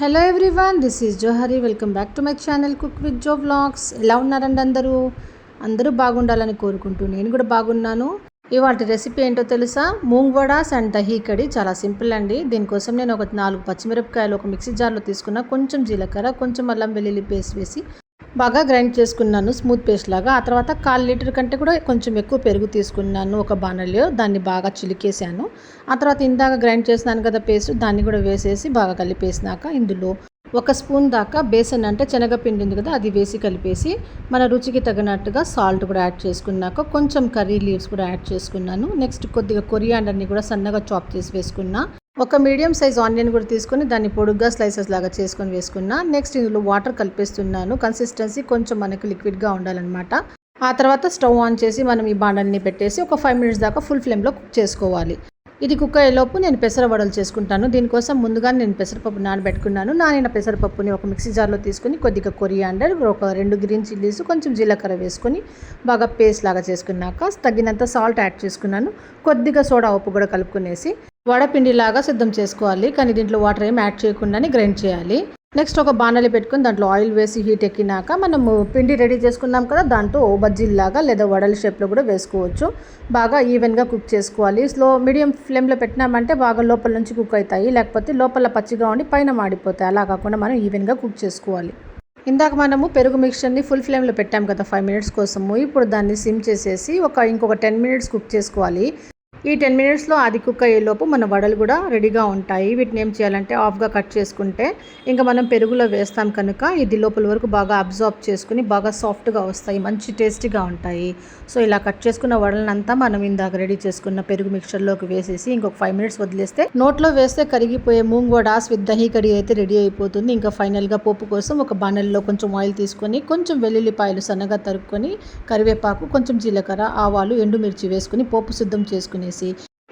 Hello everyone this is Johari welcome back to my channel cook with Jo vlogs ఎలా ఉన్నారండి అందరూ? అందరూ బాగుండాలని కోరుకుంటూ నేను కూడా బాగున్నాను. ఇవాటి రెసిపీ ఏంటో తెలుసా? మూంగ్ వడాస్ అండ్ దహీ కడి చాలా సింపుల్ అండి. దీనికోసం నేను ఒక నాలుగు పచ్చిమిరపకాయలు ఒక మిక్సీ జార్లో తీసుకున్న. కొంచెం జీలకర్ర కొంచెం అల్లం వెల్లుల్లి పేస్ట్ వేసి బాగా గ్రైండ్ చేసుకున్నాను స్మూత్ పేస్ట్ లాగా. ఆ తర్వాత కాల్ లీటర్ కంటే కూడా కొంచెం ఎక్కువ పెరుగు తీసుకున్నాను ఒక బాణలిలో దాన్ని బాగా చిలికేసాను ఆ తర్వాత ఇందాక గ్రైండ్ చేసినాను కదా పేస్ట్ దాన్ని కూడా వేసేసి బాగా కలిపేసినాక ఇందులో ఒక స్పూన్ దాకా బేసన్ అంటే శనగపిండి ఉంది కదా అది వేసి కలిపేసి మన రుచికి తగినట్టుగా సాల్ట్ కూడా యాడ్ చేసుకున్నాక కొంచెం కర్రీ లీవ్స్ కూడా యాడ్ చేసుకున్నాను. నెక్స్ట్ కొద్దిగా కొరియాండర్ని కూడా సన్నగా చాప్ చేసి వేసుకున్నా. ఒక మీడియం సైజ్ ఆనియన్ కూడా తీసుకొని దాన్ని పొడుగ్గా స్లైసెస్ లాగా చేసుకొని వేసుకున్నా. నెక్స్ట్ ఇందులో వాటర్ కలిపేస్తున్నాను. కన్సిస్టెన్సీ కొంచెం మనకి లిక్విడ్గా ఉండాలన్నమాట. ఆ తర్వాత స్టవ్ ఆన్ చేసి మనం ఈ బాండల్ని పెట్టేసి ఒక ఫైవ్ మినిట్స్ దాకా ఫుల్ ఫ్లేమ్లో కుక్ చేసుకోవాలి. ఇది కుక్క అయ్యేలోపు నేను పెసర వడలు చేసుకుంటాను. దీనికోసం ముందుగా నేను పెసరపప్పు నానబెట్టుకున్నాను. నానిన పెసరపప్పుని ఒక మిక్సీ జార్లో తీసుకొని కొద్దిగా కొరియాండర్ ఒక రెండు గ్రీన్ చిల్లీస్ కొంచెం జీలకర్ర వేసుకొని బాగా పేస్ట్ లాగా చేసుకున్నాక తగినంత సాల్ట్ యాడ్ చేసుకున్నాను. కొద్దిగా సోడా ఉప్పు కూడా కలుపుకునేసి వడపిండిలాగా సిద్ధం చేసుకోవాలి. కానీ దీంట్లో వాటర్ ఏం యాడ్ చేయకుండానే గ్రైండ్ చేయాలి. నెక్స్ట్ ఒక బాణలి పెట్టుకుని దాంట్లో ఆయిల్ వేసి హీట్ ఎక్కినాక మనము పిండి రెడీ చేసుకున్నాం కదా దాంట్లో బజ్జీల్లాగా లేదా వడల షేప్లో కూడా వేసుకోవచ్చు. బాగా ఈవెన్గా కుక్ చేసుకోవాలి. స్లో మీడియం ఫ్లేమ్లో పెట్టినామంటే బాగా లోపల నుంచి కుక్ అవుతాయి. లేకపోతే లోపల పచ్చిగా ఉండి పైన మాడిపోతాయి. అలా కాకుండా మనం ఈవెన్గా కుక్ చేసుకోవాలి. ఇందాక మనము పెరుగు మిక్చర్ని ఫుల్ ఫ్లేమ్లో పెట్టాం కదా ఫైవ్ మినిట్స్ కోసము. ఇప్పుడు దాన్ని సిమ్ చేసేసి ఒక ఇంకొక టెన్ మినిట్స్ కుక్ చేసుకోవాలి. ఈ టెన్ మినిట్స్లో అది కుక్ అయ్యేలోపు మన వడలు కూడా రెడీగా ఉంటాయి. వీటిని ఏం చేయాలంటే ఆఫ్గా కట్ చేసుకుంటే ఇంకా మనం పెరుగులో వేస్తాం కనుక ఇది లోపల వరకు బాగా అబ్జార్బ్ చేసుకుని బాగా సాఫ్ట్గా వస్తాయి. మంచి టేస్టీగా ఉంటాయి. సో ఇలా కట్ చేసుకున్న వడలనంతా మనం ఇందాక రెడీ చేసుకున్న పెరుగు మిక్చర్లోకి వేసేసి ఇంకొక ఫైవ్ మినిట్స్ వదిలేస్తే నోట్లో వేస్తే కరిగిపోయే మూంగ్ వడాస్ విత్ దహీ కడి అయితే రెడీ అయిపోతుంది. ఇంకా ఫైనల్గా పోపు కోసం ఒక బాణల్లో కొంచెం ఆయిల్ తీసుకొని కొంచెం వెల్లుల్లిపాయలు సన్నగా తరుక్కొని కరివేపాకు కొంచెం జీలకర్ర ఆవాలు ఎండుమిర్చి వేసుకుని పోపు సిద్ధం చేసుకుని అనేసి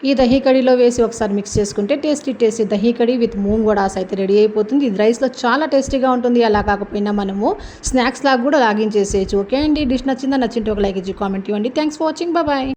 ఈ దహీ కడిలో వేసి ఒకసారి మిక్స్ చేసుకుంటే tasty tasty dahi kadhi with moong vadas అయితే రెడీ అయిపోతుంది. ఇది రైస్లో చాలా టేస్టీగా ఉంటుంది. అలా కాకపోయినా మనము స్నాక్స్ లాగా కూడా లాగిన్ చేసేయచ్చు ఓకే అండి? డిష్ నచ్చిందా? నచ్చింటే ఒక లైక్ ఇచ్చి కామెంట్ ఇవ్వండి. Thanks for watching bye